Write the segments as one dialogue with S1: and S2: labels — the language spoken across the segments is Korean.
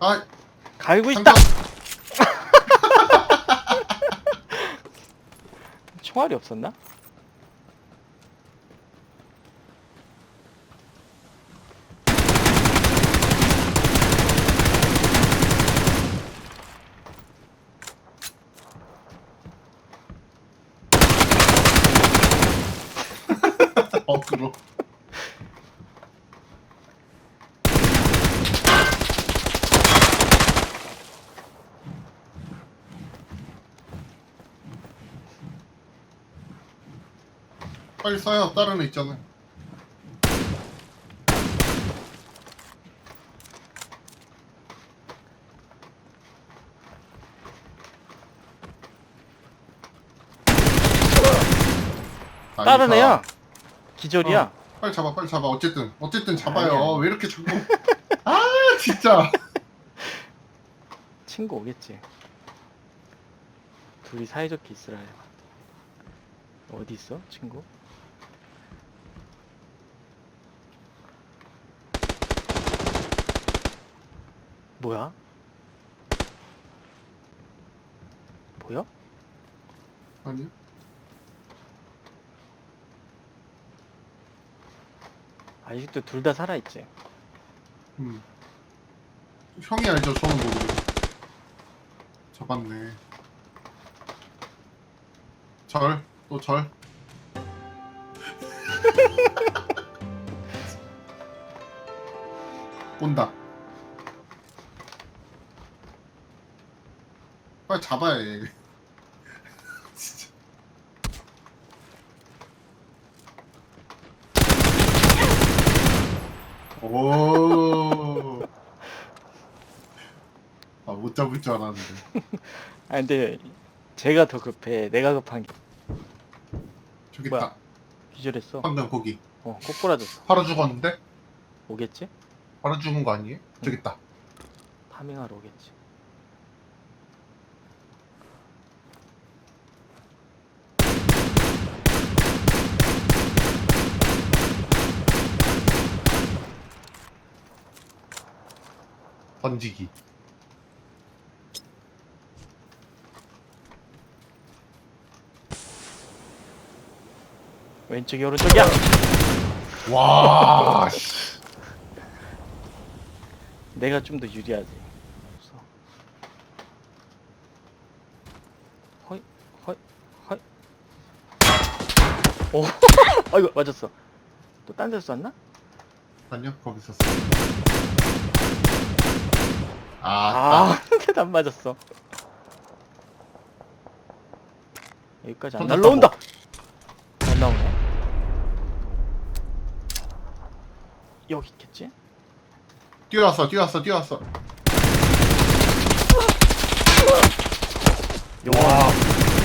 S1: 아,
S2: 갈고 있다. 총알이 없었나?
S1: 거꾸로. 빨리 써요. 다른 애 있잖아. 아,
S2: 다른. 애야. 기절이야.
S1: 어. 빨리 잡아, 빨리 잡아. 어쨌든, 어쨌든 잡아요.
S2: 아니야.
S1: 왜 이렇게 자꾸? 아, 진짜.
S2: 친구 오겠지. 둘이 사이좋게 있으라 해. 어디 있어, 친구? 뭐야? 보여?
S1: 아니야?
S2: 아직도 둘 다 살아있지.
S1: 음. 형이 알죠, 저는 모르고. 잡았네. 절, 또 절. 온다. 빨리 잡아야 해. 진짜. 오. 아, 못 잡을 줄 알았는데.
S2: 아 근데 제가 더 급해. 내가 급한 게
S1: 저기
S2: 뭐야? 기절했어.
S1: 방금 거기.
S2: 어, 꼬꾸라졌어.
S1: 바로 죽었는데?
S2: 오겠지?
S1: 바로 죽은 거 아니에요? 저기 있다.
S2: 파밍하러 오겠지.
S1: 던지기.
S2: 왼쪽이 오른쪽이야.
S1: 와, 씨.
S2: 내가 좀 더 유리하지. 없어. 허이, 허이, 허이. 오, 아이고 맞았어. 또 딴 데서 쐈나?
S1: 아니요, 거기 있었어. 아,
S2: 아, 근데 안 맞았어. 여기까지 안
S1: 던졌다,
S2: 날라온다. 안 나오네. 여기 있겠지?
S1: 뛰어왔어, 뛰어왔어, 뛰어왔어.
S2: 요건,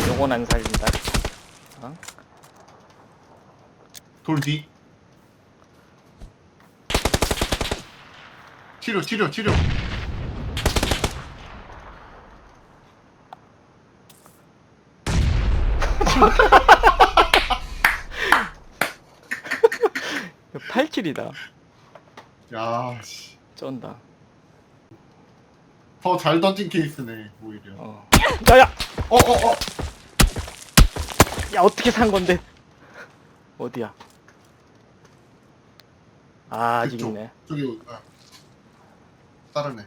S2: 요건 안 살린다. 어?
S1: 돌 뒤. 치료, 치료, 치료.
S2: 이거 8킬이다.
S1: 야, 씨.
S2: 쩐다.
S1: 더 잘 던진 케이스네, 오히려.
S2: 어. 야야!
S1: 어, 어, 어.
S2: 야 어떻게 산 건데? 어디야? 아 아직
S1: 그쪽.
S2: 있네.
S1: 저기, 아. 다른 애.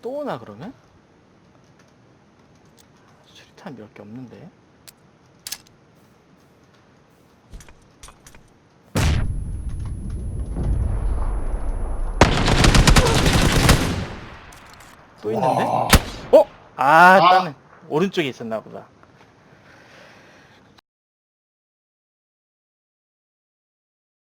S2: 또 오나 그러면? 수리탄 몇 개 없는데? 또 있는데?
S1: 와.
S2: 어? 아,
S1: 아.
S2: 딴 애. 오른쪽에 있었나 보다.